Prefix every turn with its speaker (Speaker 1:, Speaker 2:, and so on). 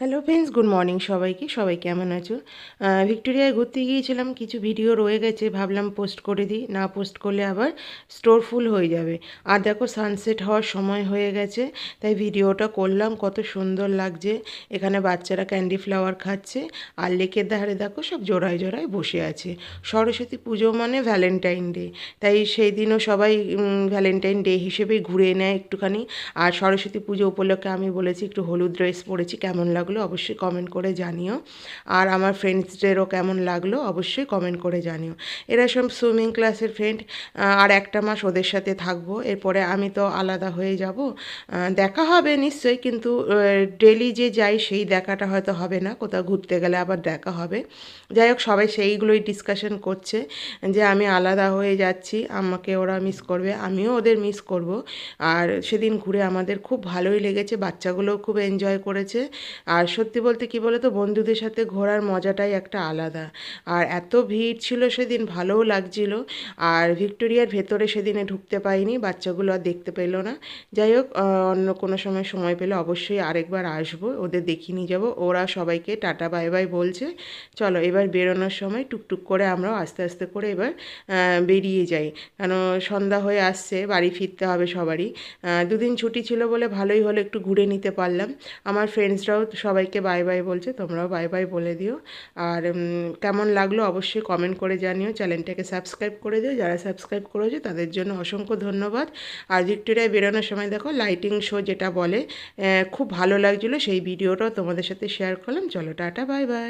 Speaker 1: Hello friends good morning সবাইকে। সবাই কেমন আছো? ভিক্টোরিয়ায় ঘুরতে গিয়েছিলাম, কিছু ভিডিও রয়ে গেছে, ভাবলাম পোস্ট করে দিই, না পোস্ট করলে আবার স্টোর ফুল হয়ে যাবে। আর দেখো সানসেট হওয়ার সময় হয়ে গেছে, তাই ভিডিওটা করলাম, কত সুন্দর লাগছে। এখানে বাচ্চারা ক্যান্ডি ফ্লাওয়ার খাচ্ছে, আর লেকের ধারে দেখো সব জোড়ায় জোড়ায় বসে আছে। সরস্বতী পুজো মানে ভ্যালেন্টাইন ডে তাই সেই দিনও সবাই ভ্যালেন্টাইন ডে হিসেবেই ঘুরে নেয় একটুখানি। আর সরস্বতী পুজো উপলক্ষে আমি বলেছি, একটু হলুদ ড্রেস পরেছি, কেমন লাগল অবশ্যই কমেন্ট করে জানিও। আর আমার ফ্রেন্ডসদেরও কেমন লাগল, অবশ্যই কমেন্ট করে জানিও। এরা সব সুইমিং ক্লাসের ফ্রেন্ড আর একটা মাস ওদের সাথে থাকব। এরপরে আমি তো আলাদা হয়ে যাব। দেখা হবে নিশ্চয়ই, কিন্তু ডেলি যে যাই সেই দেখাটা হয়তো হবে না। কোথাও ঘুরতে গেলে আবার দেখা হবে। যাই হোক, সবাই সেইগুলোই ডিসকাশন করছে যে আমি আলাদা হয়ে যাচ্ছি, আমাকে ওরা মিস করবে, আমিও ওদের মিস করব। আর সেদিন ঘুরে আমাদের খুব ভালোই লেগেছে, বাচ্চাগুলোও খুব এনজয় করেছে। আর সত্যি বলতে কি বলো তো বন্ধুদের সাথে ঘোরার মজাটাই একটা আলাদা। আর এত ভিড় ছিল সেদিন, ভালোও লাগছিল। আর ভিক্টোরিয়ার ভেতরে সেদিনে ঢুকতে পাইনি, বাচ্চাগুলো আর দেখতে পেল না। যাই হোক অন্য কোনো সময় সময় পেলে অবশ্যই আরেকবার আসব, ওদের দেখিয়ে নিয়ে যাব। ওরা সবাইকে টাটা, বাই বাই বলছে। চলো, এবার বেরোনোর সময় টুকটুক করে আমরাও আস্তে আস্তে করে এবার বেরিয়ে যাই। কেন, সন্ধ্যা হয়ে আসছে, বাড়ি ফিরতে হবে সবারই। দুদিন ছুটি ছিল বলে ভালোই হলো, একটু ঘুরে নিতে পারলাম। আমার ফ্রেন্ডসরাও সবাইকে বাই বাই বলছে, তোমরাও বাই বাই বলে দিও। আর কেমন লাগল অবশ্যই কমেন্ট করে জানিও। চ্যানেলটাকে সাবস্ক্রাইব করে দিও। যারা সাবস্ক্রাইব করেছে, তাদের জন্য অসংখ্য ধন্যবাদ। আর ভিক্টোরিয়ায় বেরোনোর সময় দেখো লাইটিং শো যেটা বলে খুব ভালো লাগছিল। সেই ভিডিওটাও তোমাদের সাথে শেয়ার করলাম। চলো, টাটা, বাই বাই।